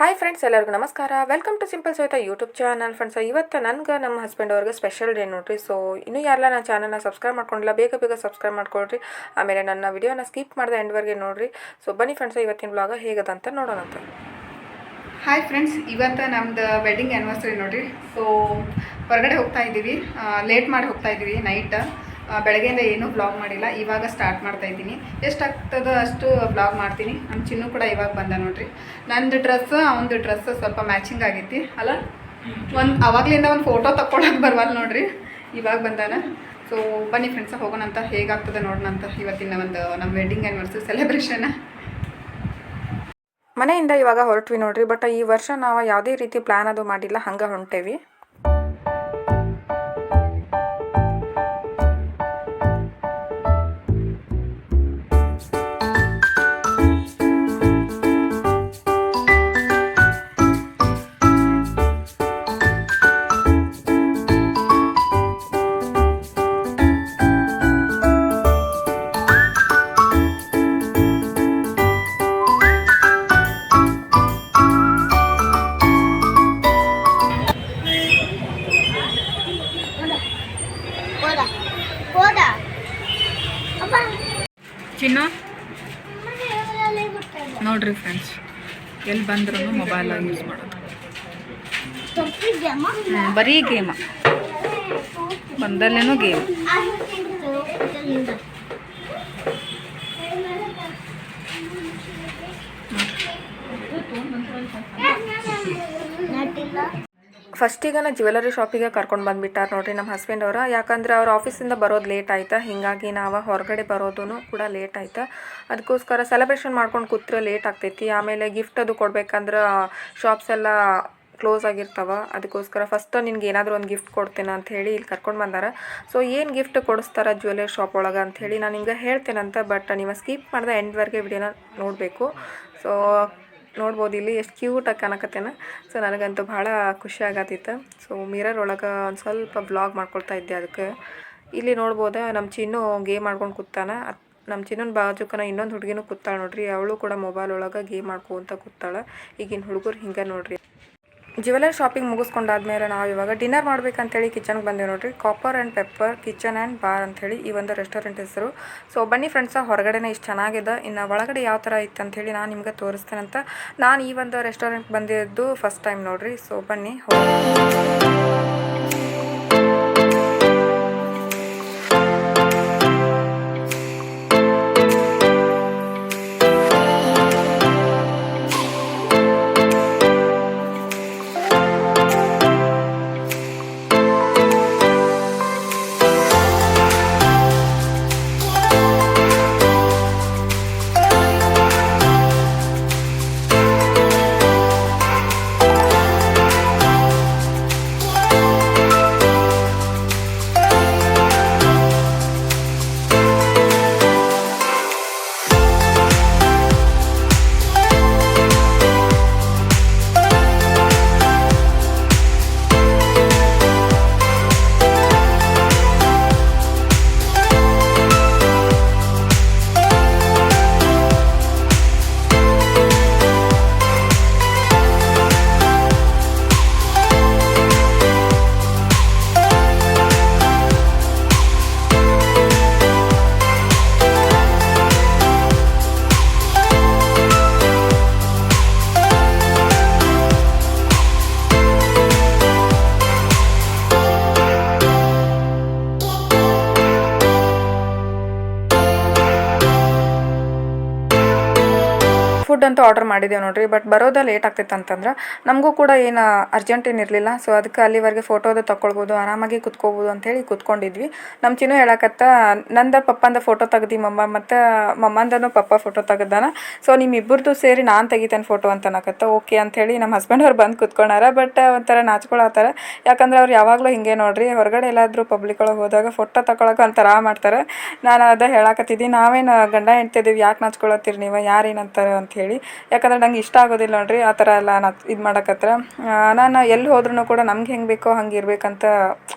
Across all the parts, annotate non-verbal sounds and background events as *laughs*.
Hi friends ಎಲ್ಲರಿಗೂ ನಮಸ್ಕಾರ. Welcome to simple Savita YouTube channel friends ಇವತ್ತು ನನಗೆ ನಮ್ಮ ಹಸ್ಬೆಂಡ್ ಅವ್ರಿಗೆ ಸ್ಪೆಷಲ್ ಡೇ ನೋಡಿರಿ. ಸೊ ಇನ್ನೂ ಯಾರಲ್ಲ ನನ್ನ ಚಾನಲ್ನ ಸಬ್ಸ್ಕ್ರೈಬ್ ಮಾಡ್ಕೊಂಡಿಲ್ಲ, ಬೇಗ ಬೇಗ ಸಬ್ಸ್ಕ್ರೈಬ್ ಮಾಡ್ಕೊಳ್ರಿ. ಆಮೇಲೆ ನನ್ನ ವಿಡಿಯೋನ ಸ್ಕಿಪ್ ಮಾಡಿದೆ ಎಂಡ್ವರೆಗೆ ನೋಡಿರಿ. ಸೊ ಬನ್ನಿ ಫ್ರೆಂಡ್ಸ್ ಇವತ್ತಿನ ಬ್ಲಾಗ ಹೇಗದಂತ ನೋಡೋಣಂತ ಹಾಯ್ ಫ್ರೆಂಡ್ಸ್ ಇವತ್ತು ನಮ್ಮದು ವೆಡ್ಡಿಂಗ್ ಆ್ಯನಿವರ್ಸರಿ ನೋಡಿರಿ. ಸೊ ಹೊರಗಡೆ ಹೋಗ್ತಾ ಇದ್ದೀವಿ ಲೇಟ್ ಮಾಡಿ ಹೋಗ್ತಾ ಇದ್ದೀವಿ ನೈಟ್ ಬೆಳಗ್ಗೆಯಿಂದ ಏನೂ ಬ್ಲಾಗ್ ಮಾಡಿಲ್ಲ. ಇವಾಗ ಸ್ಟಾರ್ಟ್ ಮಾಡ್ತಾ ಇದ್ದೀನಿ. ಎಷ್ಟಾಗ್ತದೋ ಅಷ್ಟು ಬ್ಲಾಗ್ ಮಾಡ್ತೀನಿ. ನಮ್ಮ ಚಿನ್ನು ಕೂಡ ಇವಾಗ ಬಂದ ನೋಡ್ರಿ. ನಂದು ಡ್ರೆಸ್ ಅವನದು ಡ್ರೆಸ್ ಸ್ವಲ್ಪ ಮ್ಯಾಚಿಂಗ್ ಆಗೈತಿ ಅಲ್ಲ? ಒಂದು ಅವಾಗಲಿಂದ ಒಂದು ಫೋಟೋ ತಕ್ಕೊಳಕ್ಕೆ ಬರವಲ್ಲ ನೋಡ್ರಿ. ಇವಾಗ ಬಂದಾನ. ಸೊ ಬನ್ನಿ ಫ್ರೆಂಡ್ಸ್ ಹೋಗೋಣ ಅಂತ. ಹೇಗಾಗ್ತದೆ ನೋಡೋಣ ಅಂತ ಇವತ್ತಿನ ಒಂದು ನಮ್ಮ ವೆಡ್ಡಿಂಗ್ ಆ್ಯನಿವರ್ಸರಿ ಸೆಲೆಬ್ರೇಷನ್ ಮನೆಯಿಂದ ಇವಾಗ ಹೊರಟ್ವಿ ನೋಡ್ರಿ. ಬಟ್ ಈ ವರ್ಷ ನಾವು ಯಾವುದೇ ರೀತಿ ಪ್ಲ್ಯಾನ್ ಅದು ಮಾಡಿಲ್ಲ. ಹಂಗೆ ಹೊಂಟೇವಿ. ಬಂದ್ರೂ ಮೊಬೈಲ್ ಯೂಸ್ ಮಾಡೋದು. ಬರೀ ಗೇಮ ಬಂದಲ್ಲೇನೋ ಗೇಮ್ ನಟಿಲ್ಲ. ಫಸ್ಟಿಗೆ ನಾ ಜ್ಯುವೆಲರಿ ಶಾಪಿಗೆ ಕರ್ಕೊಂಡು ಬಂದುಬಿಟ್ಟಾರ ನೋಡ್ರಿ ನಮ್ಮ ಹಸ್ಬೆಂಡ್ ಅವರ. ಯಾಕಂದ್ರೆ ಅವ್ರ ಆಫೀಸಿಂದ ಬರೋದು ಲೇಟ್ ಆಯ್ತಾ. ಹೀಗಾಗಿ ನಾವು ಹೊರಗಡೆ ಬರೋದೂ ಕೂಡ ಲೇಟ್ ಆಯ್ತಾ. ಅದಕ್ಕೋಸ್ಕರ ಸೆಲೆಬ್ರೇಷನ್ ಮಾಡ್ಕೊಂಡು ಕೂತ್ರೆ ಲೇಟ್ ಆಗ್ತೈತಿ. ಆಮೇಲೆ ಗಿಫ್ಟ್ ಅದು ಕೊಡ್ಬೇಕಂದ್ರೆ ಶಾಪ್ಸ್ ಎಲ್ಲ ಕ್ಲೋಸ್ ಆಗಿರ್ತಾವ. ಅದಕ್ಕೋಸ್ಕರ ಫಸ್ಟ್ ನಿನ್ಗೆ ಏನಾದರೂ ಒಂದು ಗಿಫ್ಟ್ ಕೊಡ್ತೇನೆ ಅಂತ ಹೇಳಿ ಇಲ್ಲಿ ಕರ್ಕೊಂಡು ಬಂದಾರ. ಸೊ ಏನು ಗಿಫ್ಟ್ ಕೊಡಿಸ್ತಾರ ಜ್ಯುವೆಲರಿ ಶಾಪ್ ಒಳಗೆ ಹೇಳಿ ನಾನು ನಿಮ್ಗೆ ಹೇಳ್ತೇನಂತ ಬಟ್ ನೀವು ಸ್ಕಿಪ್ ಮಾಡಿದೆ ಎಂಡ್ವರೆಗೆ ವಿಡಿಯೋನ ನೋಡಬೇಕು. ಸೊ ನೋಡ್ಬೋದು ಇಲ್ಲಿ ಎಷ್ಟು ಕ್ಯೂಟಾಗಿ ಕಾಣಕತ್ತೇನ. ಸೊ ನನಗಂತೂ ಭಾಳ ಖುಷಿ ಆಗತ್ತಿತ್ತು. ಸೊ ಮಿರರ್ ಒಳಗೆ ಒಂದು ಸ್ವಲ್ಪ ಬ್ಲಾಗ್ ಮಾಡ್ಕೊಳ್ತಾ ಇದ್ದೆ ಅದಕ್ಕೆ. ಇಲ್ಲಿ ನೋಡ್ಬೋದು ನಮ್ಮ ಚಿನ್ನು ಗೇಮ್ ಮಾಡ್ಕೊಂಡು ಕೂತಾನ. ನಮ್ಮ ಚಿನ್ನನ ಬಾಜುಕನ ಇನ್ನೊಂದು ಹುಡುಗಿನೂ ಕೂತಾಳೆ ನೋಡ್ರಿ. ಅವಳು ಕೂಡ ಮೊಬೈಲ್ ಒಳಗೆ ಗೇಮ್ ಮಾಡ್ಕೊಂತ ಕೂತಾಳೆ. ಈಗಿನ ಹುಡುಗರು ಹಿಂಗೆ ನೋಡ್ರಿ. ಜ್ಯುವೆಲರಿ ಶಾಪಿಂಗ್ ಮುಗಿಸ್ಕೊಂಡಾದ್ಮೇಲೆ ನಾವು ಇವಾಗ ಡಿನ್ನರ್ ಮಾಡ್ಬೇಕಂತೇಳಿ ಕಿಚನ್ಗೆ ಬಂದೇವೆ ನೋಡ್ರಿ. Copper and pepper kitchen and bar ಅಂಥೇಳಿ ಈ ಒಂದು ರೆಸ್ಟೋರೆಂಟ್ ಹೆಸರು. ಸೊ ಬನ್ನಿ ಫ್ರೆಂಡ್ಸ ಹೊರಗಡೆನೇ ಇಷ್ಟು ಚೆನ್ನಾಗಿದೆ. ಇನ್ನು ಒಳಗಡೆ ಯಾವ ಥರ ಇತ್ತು ಅಂಥೇಳಿ ನಾನು ನಿಮ್ಗೆ ತೋರಿಸ್ತೇನಂತ ನಾನು ಈ ಒಂದು ರೆಸ್ಟೋರೆಂಟ್ ಬಂದಿದ್ದು ಫಸ್ಟ್ ಟೈಮ್ ನೋಡಿರಿ. ಸೊ ಬನ್ನಿ ಹೋಗಿ ಅಂತೂ ಆರ್ಡರ್ ಮಾಡಿದ್ದೇವೆ ನೋಡ್ರಿ ಬಟ್ ಬರೋದೇ ಲೇಟ್ ಆಗ್ತೈತೆ ಅಂತಂದ್ರೆ ನಮಗೂ ಕೂಡ ಏನು ಅರ್ಜೆಂಟ್ ಏನಿರಲಿಲ್ಲ ಸೊ ಅದಕ್ಕೆ ಅಲ್ಲಿವರೆಗೆ ಫೋಟೋದು ತಗೊಳ್ಬೋದು ಆರಾಮಾಗಿ ಕುತ್ಕೋಬೋದು ಅಂತೇಳಿ ಕುತ್ಕೊಂಡಿದ್ವಿ. ನಮ್ಮ ಚಿನ್ನೂ ಹೇಳಕತ್ತ, ನಂದ ಪಪ್ಪಂದ ಫೋಟೋ ತೆಗ್ದು ಮಮ್ಮ, ಮತ್ತು ಮಮ್ಮಂದನು ಪಪ್ಪ ಫೋಟೋ ತೆಗ್ದಾನ. ಸೊ ನಿಮ್ಮಿಬ್ಬರದು ಸೇರಿ ನಾನು ತೆಗಿತೇನೆ ಫೋಟೋ ಅಂತ ಅನ್ನಕತ್ತ ಓಕೆ ಅಂಥೇಳಿ ನಮ್ಮ ಹಸ್ಬೆಂಡ್ ಅವ್ರು ಬಂದು ಕುತ್ಕೊಳಾರ ಬಟ್ ಒಂಥರ ನಾಚ್ಕೊಳತ್ತಾರ ಯಾಕಂದ್ರೆ ಅವ್ರು ಯಾವಾಗಲೂ ಹಿಂಗೆ ನೋಡ್ರಿ, ಹೊರಗಡೆ ಎಲ್ಲಾದರೂ ಪಬ್ಲಿಕ್ ಒಳಗೆ ಹೋದಾಗ ಫೋಟೋ ತಗೊಳಕ್ಕೆ ಒಂಥರ ಮಾಡ್ತಾರೆ. ನಾನು ಅದ ಹೇಳಕತ್ತಿದ್ದೀನಿ ನಾವೇನು ಗಂಡ ಹೆಂಡ್ತಿದ್ದೀವಿ ಯಾಕೆ ನಾಚ್ಕೊಳತ್ತೀರಿ ನೀವು ಯಾರೇನಂತಾರೆ ಹೇಳಿ ಯಾಕಂದ್ರೆ ನಂಗೆ ಇಷ್ಟ ಆಗೋದಿಲ್ಲ ನೋಡ್ರಿ, ಆ ಥರ ಎಲ್ಲ ನಾ ಇದು ಮಾಡಕತ್ರ ನಾನು ಎಲ್ಲಿ ಹೋದ್ರೂ ಕೂಡ ನಮ್ಗೆ ಹೆಂಗೆ ಬೇಕೋ ಹಂಗೆ ಇರಬೇಕಂತ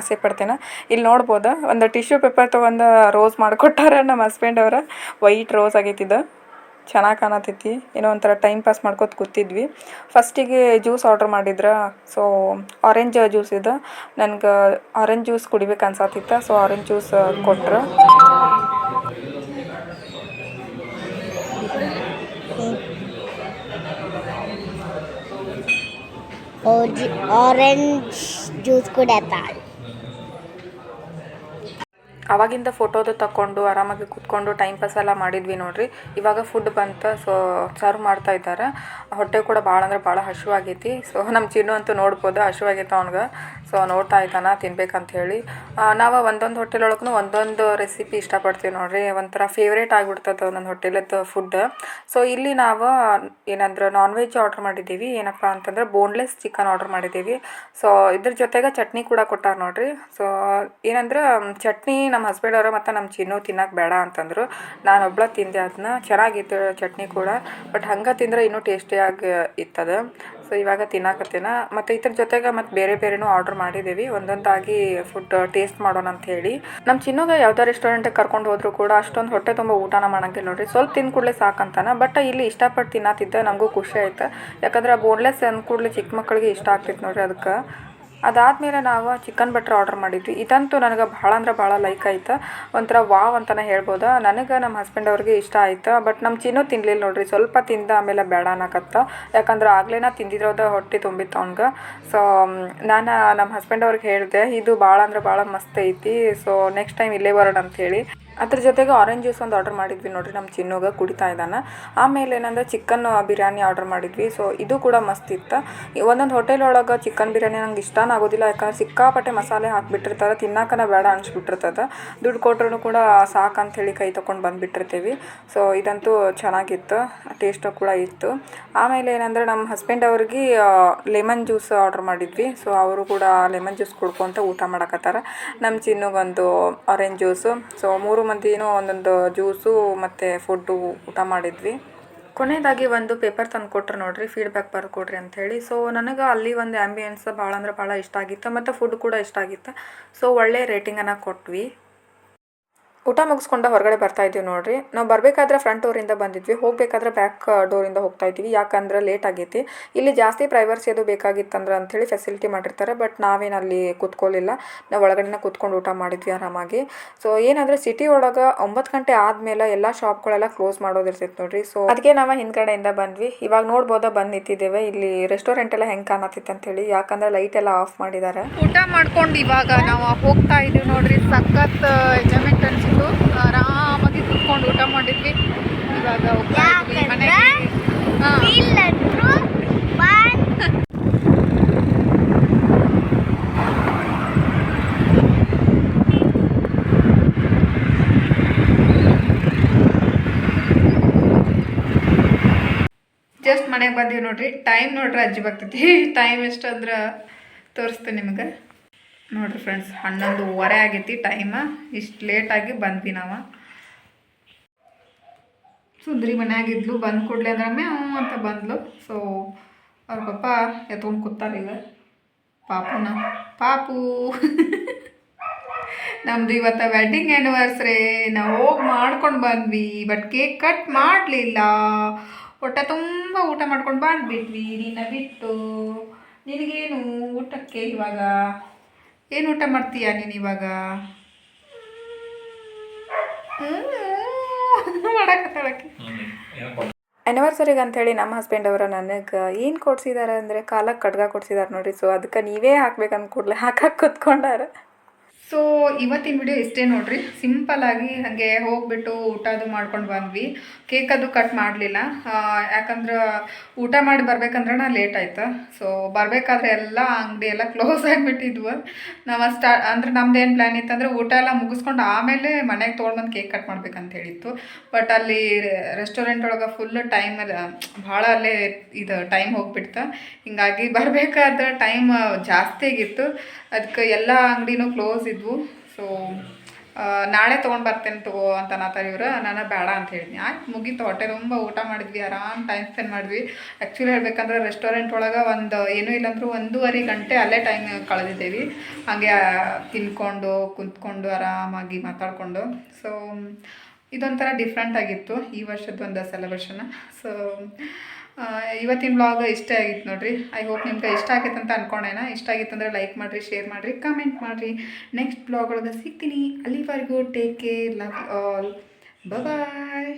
ಆಸೆ ಪಡ್ತೇನೆ. ಇಲ್ಲಿ ನೋಡ್ಬೋದು, ಒಂದು ಟಿಶ್ಯೂ ಪೇಪರ್ ತೊಗೊಂಡು ರೋಸ್ ಮಾಡಿಕೊಟ್ಟಾರ ನಮ್ಮ ಹಸ್ಬೆಂಡ್ ಅವರ. ವೈಟ್ ರೋಸ್ ಆಗೈತಿದ್ದು ಚೆನ್ನಾಗಿ ಕಾಣತೈತಿ. ಏನೋ ಒಂಥರ ಟೈಮ್ ಪಾಸ್ ಮಾಡ್ಕೊತ ಕೂತಿದ್ವಿ. ಫಸ್ಟಿಗೆ ಜ್ಯೂಸ್ ಆರ್ಡ್ರ್ ಮಾಡಿದ್ರೆ. ಸೊ ಆರೆಂಜ್ ಜ್ಯೂಸ್ ಇದೆ. ನನ್ಗೆ ಆರೆಂಜ್ ಜ್ಯೂಸ್ ಕುಡಿಬೇಕು ಅನ್ಸತ್ತಿತ್ತು ಸೊ ಆರೆಂಜ್ ಜ್ಯೂಸ್ ಕೊಟ್ರು. ಆರೆಂಜ್ ಜ್ಯೂಸ್ ಕುಡಿಯತ್ತಾಳೆ ಅವಾಗಿಂದ ಫೋಟೋದು ತಕ್ಕೊಂಡು ಆರಾಮಾಗಿ ಕೂತ್ಕೊಂಡು ಟೈಮ್ ಪಾಸ್ ಎಲ್ಲ ಮಾಡಿದ್ವಿ ನೋಡ್ರಿ. ಇವಾಗ ಫುಡ್ ಬಂತ ಸೊ ಸರ್ವ್ ಮಾಡ್ತಾ ಇದ್ದಾರೆ. ಹೊಟ್ಟೆ ಕೂಡ ಭಾಳ ಅಂದ್ರೆ ಭಾಳ ಹಶುವಾಗೈತಿ ಸೊ ನಮ್ಮ ಚಿನ್ನು ಅಂತೂ ನೋಡ್ಬೋದು ಹಶುವಾಗೈತೆ ಅವ್ನಿಗೆ. ಸೊ ನೋಡ್ತಾ ಇದ್ದಾನ? ತಿನ್ಬೇಕಂತ ಹೇಳಿ. ನಾವು ಒಂದೊಂದು ಹೋಟೆಲ್ ಒಳಗೂ ಒಂದೊಂದು ರೆಸಿಪಿ ಇಷ್ಟಪಡ್ತೀವಿ ನೋಡ್ರಿ. ಒಂಥರ ಫೇವ್ರೇಟ್ ಆಗಿಬಿಡ್ತದೆ ಒಂದೊಂದು ಹೋಟೆಲದ್ದು ಫುಡ್ ಸೊ ಇಲ್ಲಿ ನಾವು ಏನಂದ್ರೆ ನಾನ್ ವೆಜ್ ಆರ್ಡ್ರ್ ಮಾಡಿದ್ದೀವಿ. ಏನಪ್ಪ ಅಂತಂದ್ರೆ ಬೋನ್ಲೆಸ್ ಚಿಕನ್ ಆರ್ಡ್ರ್ ಮಾಡಿದ್ದೀವಿ. ಸೊ ಇದ್ರ ಜೊತೆಗೆ ಚಟ್ನಿ ಕೂಡ ಕೊಟ್ಟಾರ ನೋಡ್ರಿ. ಸೊ ಏನಂದ್ರೆ ಚಟ್ನಿ ನಮ್ಮ ಹಸ್ಬೆಂಡ್ ಅವರು ಮತ್ತು ನಮ್ಮ ಚಿನ್ನು ತಿನ್ನಕ್ಕೆ ಬೇಡ ಅಂತಂದರು. ನಾನು ಒಬ್ಳ ತಿಂದೆ ಅದನ್ನ ಚೆನ್ನಾಗಿತ್ತು ಚಟ್ನಿ ಕೂಡ. ಬಟ್ ಹಂಗೆ ತಿಂದರೆ ಇನ್ನೂ ಟೇಸ್ಟಿಯಾಗಿ ಇತ್ತದ. ಸೊ ಇವಾಗ ತಿನ್ನಾಕತ್ತೇನ. ಮತ್ತು ಇದ್ರ ಜೊತೆಗೆ ಮತ್ತು ಬೇರೆ ಬೇರೆನೂ ಆರ್ಡರ್ ಮಾಡಿದ್ದೀವಿ ಒಂದೊಂದಾಗಿ ಫುಡ್ ಟೇಸ್ಟ್ ಮಾಡೋಣ ಅಂತ ಹೇಳಿ. ನಮ್ಮ ಚಿನ್ನೋಗ ಯಾವುದೇ ರೆಸ್ಟೋರೆಂಟಿಗೆ ಕರ್ಕೊಂಡು ಹೋದ್ರು ಕೂಡ ಅಷ್ಟೊಂದು ಹೊಟ್ಟೆ ತುಂಬ ಊಟನ ಮಾಡಂಗಿಲ್ಲ ನೋಡ್ರಿ. ಸ್ವಲ್ಪ ತಿಂದ ಕೂಡಲೇ ಸಾಕಂತಾನ. ಬಟ್ ಇಲ್ಲಿ ಇಷ್ಟಪಟ್ಟು ತಿನ್ನತ್ತಿದ್ದ ನನಗೂ ಖುಷಿ ಆಯ್ತು. ಯಾಕಂದ್ರೆ ಬೋನ್ಲೆಸ್ ಅಂದ ಕೂಡಲೇ ಚಿಕ್ಕ ಮಕ್ಕಳಿಗೆ ಇಷ್ಟ ಆಗ್ತೈತೆ ನೋಡ್ರಿ ಅದಕ್ಕೆ. ಅದಾದಮೇಲೆ ನಾವು ಚಿಕನ್ ಬಟ್ರ್ ಆರ್ಡ್ರ್ ಮಾಡಿದ್ವಿ. ಇದಂತೂ ನನಗೆ ಭಾಳ ಅಂದ್ರೆ ಭಾಳ ಲೈಕ್ ಆಯ್ತು. ಒಂಥರ ವಾವ್ ಅಂತಲೇ ಹೇಳ್ಬೋದು? ನನಗೆ ನಮ್ಮ ಹಸ್ಬೆಂಡ್ ಅವ್ರಿಗೆ ಇಷ್ಟ ಆಯ್ತು. ಬಟ್ ನಮ್ಮ ಚಿನ್ನು ತಿನ್ಲಿಲ್ಲ ನೋಡ್ರಿ. ಸ್ವಲ್ಪ ತಿಂದ ಆಮೇಲೆ ಬೇಡ ಅನ್ನಕತ್ತ. ಯಾಕಂದ್ರೆ ಆಗ್ಲೇ ನಾ ತಿಂದಿರೋದು ಹೊಟ್ಟೆ ತುಂಬಿತ್ತು ಅವ್ನಿಗೆ. ಸೊ ನಾನು ನಮ್ಮ ಹಸ್ಬೆಂಡ್ ಅವ್ರಿಗೆ ಹೇಳಿದೆ, ಇದು ಭಾಳ ಅಂದ್ರೆ ಭಾಳ ಮಸ್ತ್ ಐತಿ. ಸೊ ನೆಕ್ಸ್ಟ್ ಟೈಮ್ ಇಲ್ಲೇ ಬರೋಣ ಹೇಳಿ ಅದ್ರ ಜೊತೆಗೆ ಆರೆಂಜ್ ಜ್ಯೂಸ್ ಒಂದು ಆರ್ಡರ್ ಮಾಡಿದ್ವಿ ನೋಡಿರಿ ನಮ್ಮ ಚಿನ್ನೋಗ ಕುಡಿತಾ ಇದ್ದಾನೆ. ಆಮೇಲೆ ಏನಂದ್ರೆ ಚಿಕನ್ ಬಿರಿಯಾನಿ ಆರ್ಡರ್ ಮಾಡಿದ್ವಿ. ಸೊ ಇದು ಕೂಡ ಮಸ್ತ್ ಇತ್ತು. ಒಂದೊಂದು ಹೋಟೆಲ್ ಒಳಗೆ ಚಿಕನ್ ಬಿರಿಯಾನಿ ನಂಗೆ ಇಷ್ಟನೇ ಆಗೋದಿಲ್ಲ. ಯಾಕಂದ್ರೆ ಸಿಕ್ಕಾಪಟ್ಟೆ ಮಸಾಲೆ ಹಾಕಿಬಿಟ್ಟಿರ್ತಾರೆ, ತಿನ್ನಕನ ಬೇಡ ಅನ್ಸ್ಬಿಟ್ಟಿರ್ತದ. ದುಡ್ಡು ಕೊಟ್ರೂ ಕೂಡ ಸಾಕು ಹೇಳಿ ಕೈ ತೊಗೊಂಡು ಬಂದುಬಿಟ್ಟಿರ್ತೀವಿ. ಸೊ ಇದಂತೂ ಚೆನ್ನಾಗಿತ್ತು ಟೇಸ್ಟು ಕೂಡ ಇತ್ತು. ಆಮೇಲೆ ಏನಂದ್ರೆ ನಮ್ಮ ಹಸ್ಬೆಂಡ್ ಅವ್ರಿಗೆ ಲೆಮನ್ ಜ್ಯೂಸ್ ಆರ್ಡರ್ ಮಾಡಿದ್ವಿ. ಸೊ ಅವರು ಕೂಡ ಲೆಮನ್ ಜ್ಯೂಸ್ ಕುಡ್ಕೊಂತ ಊಟ ಮಾಡಕತ್ತಾರ. ನಮ್ಮ ಚಿನ್ನಗೊಂದು ಆರೆಂಜ್ ಜ್ಯೂಸು ಸೊ ಮೂರು ಮಂದಿನೂ ಒಂದೊಂದು ಜ್ಯೂಸು ಮತ್ತು ಫುಡ್ಡು ಊಟ ಮಾಡಿದ್ವಿ. ಕೊನೆಯದಾಗಿ ಒಂದು ಪೇಪರ್ ತಂದು ಕೊಟ್ರು ನೋಡ್ರಿ ಫೀಡ್ಬ್ಯಾಕ್ ಬರ್ಕೊಡ್ರಿ ಅಂತ ಹೇಳಿ. ಸೊ ನನಗೆ ಅಲ್ಲಿ ಒಂದು ಆ್ಯಂಬಿಯನ್ಸ್ ಭಾಳ ಅಂದ್ರೆ ಭಾಳ ಇಷ್ಟ ಆಗಿತ್ತು, ಮತ್ತು ಫುಡ್ ಕೂಡ ಇಷ್ಟ ಆಗಿತ್ತು. ಸೊ ಒಳ್ಳೆಯ ರೇಟಿಂಗನ್ನು ಕೊಟ್ವಿ. ಊಟ ಮುಗಿಸ್ಕೊಂಡು ಹೊರಗಡೆ ಬರ್ತಾ ಇದ್ದೀವಿ ನೋಡ್ರಿ. ನಾವು ಬರಬೇಕಾದ್ರೆ ಫ್ರಂಟ್ ಡೋರಿಂದ ಬಂದಿದ್ವಿ. ಹೋಗಬೇಕಾದ್ರೆ ಬ್ಯಾಕ್ ಡೋರಿಂದ ಹೋಗ್ತಾ ಇದ್ವಿ ಯಾಕಂದ್ರೆ ಲೇಟ್ ಆಗೈತಿ. ಇಲ್ಲಿ ಜಾಸ್ತಿ ಪ್ರೈವರ್ಸಿ ಅದು ಬೇಕಾಗಿತ್ತಂದ್ರೆ ಅಂಥೇಳಿ ಫೆಸಿಲಿಟಿ ಮಾಡಿರ್ತಾರೆ. ಬಟ್ ನಾವೇನು ಅಲ್ಲಿ ಕೂತ್ಕೊಳ್ಳಿಲ್ಲ ನಾವು ಒಳಗಡೆನ ಕೂತ್ಕೊಂಡು ಊಟ ಮಾಡಿದ್ವಿ ಆರಾಮಾಗಿ. ಸೊ ಏನಂದರೆ ಸಿಟಿ ಒಳಗೆ ಒಂಬತ್ತು ಗಂಟೆ ಆದಮೇಲೆ ಎಲ್ಲ ಶಾಪ್ಗಳೆಲ್ಲ ಕ್ಲೋಸ್ ಮಾಡೋದಿರ್ತೈತೆ ನೋಡ್ರಿ. ಸೊ ಅದಕ್ಕೆ ನಾವು ಹಿಂದ್ಗಡೆಯಿಂದ ಬಂದ್ವಿ. ಇವಾಗ ನೋಡ್ಬೋದಾ ಬಂದು ನಿಂತಿದ್ದೇವೆ. ಇಲ್ಲಿ ರೆಸ್ಟೋರೆಂಟ್ ಎಲ್ಲ ಹೆಂಗೆ ಕಾಣತ್ತಿತ್ತು ಅಂತೇಳಿ. ಯಾಕಂದ್ರೆ ಲೈಟ್ ಎಲ್ಲ ಆಫ್ ಮಾಡಿದ್ದಾರೆ. ಊಟ ಮಾಡ್ಕೊಂಡು ಇವಾಗ ನಾವು ಹೋಗ್ತಾ ಇದ್ದೀವಿ ನೋಡ್ರಿ. ಸಖತ್ ಎಂಜಾಯ್ಮೆಂಟ್ ಅನ್ಸಿತ್ತು. ಆರಾಮಾಗಿ ಕುತ್ಕೊಂಡು ಊಟ ಮಾಡಿದ್ವಿ. ಇವಾಗ ಮನೆಗೆ ಬಂದ್ ಜಸ್ಟ್ ಮನೆಗೆ ಬಂದೀವಿ ನೋಡ್ರಿ. ಟೈಮ್ ನೋಡ್ರಿ ಅಜ್ಜಿ ಬರ್ತೈತಿ. *laughs* ಟೈಮ್ ಎಷ್ಟು ಅಂದ್ರೆ ತೋರಿಸ್ತೀನಿ ನಿಮಗೆ. ನೋಡ್ರಿ ಫ್ರೆಂಡ್ಸ್ ಹನ್ನೊಂದುವರೆ ಆಗೈತಿ ಟೈಮ ಇಷ್ಟು ಲೇಟಾಗಿ ಬಂದ್ವಿ ನಾವು. ಸುಂದ್ರಿ ಮನೆಯಾಗಿದ್ಲು ಬಂದು ಕೂಡಲೇ ಅಂದ್ರೆ ಹ್ಞೂ ಅಂತ ಬಂದ್ಲು. ಸೊ ಅವ್ರ ಪಾಪ ಎತ್ಕೊಂಡು ಕೂತಾರ ಈಗ. ಪಾಪುನ. ಪಾಪು. *laughs* ನಮ್ದು ಇವತ್ತು ವೆಡ್ಡಿಂಗ್ ಆ್ಯನಿವರ್ಸ್ರಿ ನಾವು ಹೋಗಿ ಮಾಡ್ಕೊಂಡು ಬಂದ್ವಿ ಬಟ್ ಕೇಕ್ ಕಟ್ ಮಾಡಲಿಲ್ಲ. ಹೊಟ್ಟೆ ತುಂಬ ಊಟ ಮಾಡ್ಕೊಂಡು ಬಂದ್ಬಿಟ್ವಿ ನಿನ್ನ ಬಿಟ್ಟು ನಿನಗೇನು ಊಟಕ್ಕೆ ಇವಾಗ? ಏನು ಊಟ ಮಾಡ್ತೀಯಾ ನೀನು ಇವಾಗ? ಮಾಡಕತ್ತಾಳಕ್ಕೆ ಆ್ಯನಿವರ್ಸರಿಗೆ ಅಂಥೇಳಿ ನಮ್ಮ ಹಸ್ಬೆಂಡ್ ಅವರು ನನಗೆ ಏನು ಕೊಡ್ಸಿದ್ದಾರೆ ಅಂದರೆ ಕಾಲಕ್ಕೆ ಕಡ್ಗ ಕೊಡ್ಸಿದ್ದಾರೆ ನೋಡ್ರಿ. ಸೊ ಅದಕ್ಕೆ ನೀವೇ ಹಾಕ್ಬೇಕಂತ ಕೂಡಲೇ ಹಾಕಕ್ಕೆ ಕೂತ್ಕೊಂಡಾರೆ. ಸೊ ಇವತ್ತಿನ ವಿಡಿಯೋ ಇಷ್ಟೇ ನೋಡ್ರಿ ಸಿಂಪಲ್ ಆಗಿ ಹಾಗೆ ಹೋಗ್ಬಿಟ್ಟು ಊಟ ಅದು ಮಾಡ್ಕೊಂಡು ಬಂದ್ವಿ. ಕೇಕ್ ಅದು ಕಟ್ ಮಾಡಲಿಲ್ಲ. ಯಾಕಂದ್ರೆ ಊಟ ಮಾಡಿ ಬರ್ಬೇಕಂದ್ರೆ ಲೇಟ್ ಆಯ್ತು. ಸೊ ಬರಬೇಕಾದ್ರೆ ಎಲ್ಲ ಅಂಗಡಿ ಎಲ್ಲ ಕ್ಲೋಸ್ *laughs* ಆಗಿಬಿಟ್ಟಿದ್ವು. ನಾವು ಸ್ಟಾ ಅಂದ್ರೆ ನಮ್ದು ಏನು ಪ್ಲ್ಯಾನ್ ಇತ್ತಂದ್ರೆ ಊಟ ಎಲ್ಲ ಮುಗಿಸ್ಕೊಂಡು ಆಮೇಲೆ ಮನೆಗೆ ತೊಗೊಂಡ್ಬಂದು ಕೇಕ್ ಕಟ್ ಮಾಡ್ಬೇಕಂತ ಹೇಳಿತ್ತು. ಬಟ್ ಅಲ್ಲಿ ರೆಸ್ಟೋರೆಂಟ್ ಒಳಗೆ ಫುಲ್ ಟೈಮ್ ಭಾಳ ಅಲ್ಲೇ ಇದು ಟೈಮ್ ಹೋಗ್ಬಿಡ್ತು. ಹಿಂಗಾಗಿ *laughs* ಬರಬೇಕಾದ್ರೆ ಟೈಮ್ ಜಾಸ್ತಿ ಆಗಿತ್ತು. ಅದಕ್ಕೆ ಎಲ್ಲ ಅಂಗಡಿನೂ ಕ್ಲೋಸ್ ಇದ್ವು. ಸೊ ನಾಳೆ ತೊಗೊಂಡು ಬರ್ತೇನೆ ತಗೋ ಅಂತ ಅನ್ನತ್ತಾರ ಇವ್ರು ನಾನು ಬೇಡ ಅಂತ ಹೇಳಿದ್ನಿ. ಆಯ್ತು, ಮುಗೀತು, ಹೊಟ್ಟೆ ತುಂಬ ಊಟ ಮಾಡಿದ್ವಿ, ಆರಾಮ್ ಟೈಮ್ ಸ್ಪೆಂಡ್ ಮಾಡಿದ್ವಿ. ಆ್ಯಕ್ಚುಲಿ ಹೇಳ್ಬೇಕಂದ್ರೆ ರೆಸ್ಟೋರೆಂಟ್ ಒಳಗೆ ಒಂದು, ಏನೂ ಇಲ್ಲಾಂದ್ರೂ ಒಂದೂವರೆ ಗಂಟೆ ಅಲ್ಲೇ ಟೈಮ್ ಕಳೆದಿದ್ದೇವೆ. ಹಾಗೆ ತಿನ್ಕೊಂಡು, ಕುಂತ್ಕೊಂಡು, ಆರಾಮಾಗಿ ಮಾತಾಡಿಕೊಂಡು. ಸೊ ಇದೊಂಥರ ಡಿಫ್ರೆಂಟ್ ಆಗಿತ್ತು ಈ ವರ್ಷದ ಒಂದು ಸೆಲೆಬ್ರೇಷನ್ ಸೊ ಇವತ್ತಿನ ಬ್ಲಾಗ್ ಇಷ್ಟ ಆಗಿತ್ತು ನೋಡಿರಿ. ಐ ಹೋಪ್ ನಿಮ್ಗೆ ಇಷ್ಟ ಆಗೈತೆ ಅಂತ ಅನ್ಕೊಂಡೇನ. ಇಷ್ಟ ಆಗಿತ್ತು ಅಂದರೆ ಲೈಕ್ ಮಾಡಿರಿ ಶೇರ್ ಮಾಡಿರಿ ಕಮೆಂಟ್ ಮಾಡಿರಿ. ನೆಕ್ಸ್ಟ್ ಬ್ಲಾಗ್ ಒಳಗೆ ಸಿಗ್ತೀನಿ. ಅಲ್ಲಿವರೆಗೂ take care love all bye